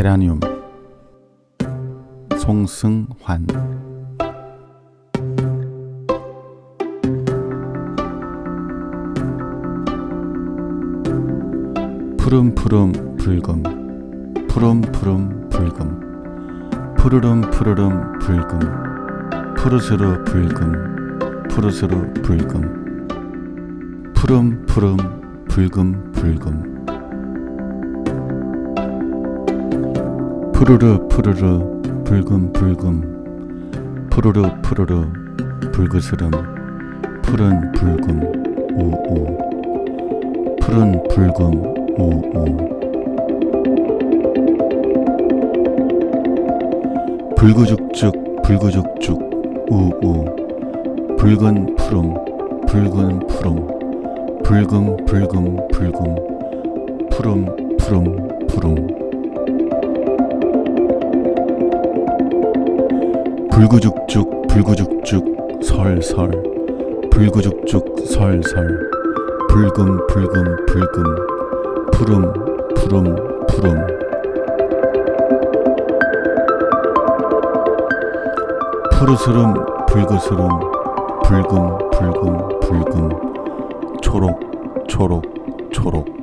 제라늄 송승환. 푸름푸름 붉음 푸름푸름 붉음 푸르름 푸르름 붉음 푸르스르 붉음 푸르스르 붉음 푸름 푸름 붉음 붉음 푸르르 푸르르 붉음 붉음 푸르르 푸르르 붉으스름 푸른 붉음 우우 푸른 붉음 우우 불구죽죽 불구죽죽 우우 붉은 푸름 붉은 푸름 붉음 붉음 붉음 푸름 푸름 푸름 불구죽죽 불구죽죽 설설. 불구죽죽 설설. 붉음 붉음 붉음 푸름 푸름 푸름. 푸르스름 붉으스름. 붉음 붉음 붉음 초록 초록 초록